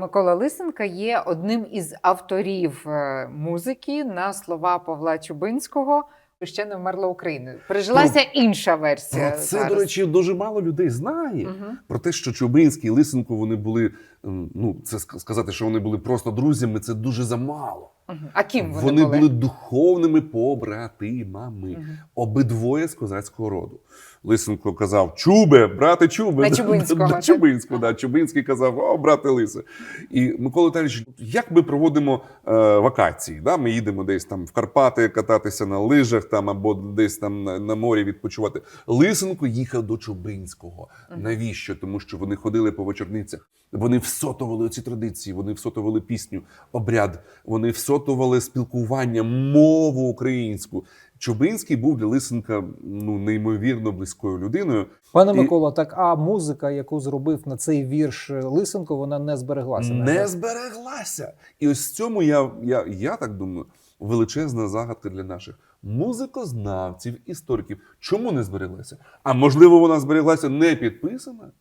Микола Лисенка є одним із авторів е, музики на слова Павла Чубинського. Ще не вмерла Україна. Прижилася інша версія. Про це, зараз. до речі, дуже мало людей знає. Мгм. Про те, що Чубинський і Лисенко вони були. Ну, це сказати, що вони були просто друзями, це дуже замало. А ким вони, Вони були? були духовними побратимами. Мгм. Обидвоє з козацького роду. Лисенко казав: Чубе, брате Чубе. На Чубинського? Чубинського, да. Чубинський казав, о, брате Лисе. І Микола Віталійович, як ми проводимо е, вакації? Да? Ми їдемо десь там в Карпати кататися на лижах там, або десь там на, на морі відпочивати. Лисенко їхав до Чубинського. Мгм. Навіщо? Тому що вони ходили по вечорницях. Вони всотували ці традиції, вони всотували пісню, обряд, вони всотували спілкування, мову українську. Чубинський був для Лисенка ну неймовірно близькою людиною. Пане І- Микола, так а музика, яку зробив на цей вірш Лисенко, вона не збереглася. не жаль. збереглася. І ось в цьому я, я, я так думаю, величезна загадка для наших музикознавців, істориків. Чому не збереглася? А можливо, вона збереглася не підписана?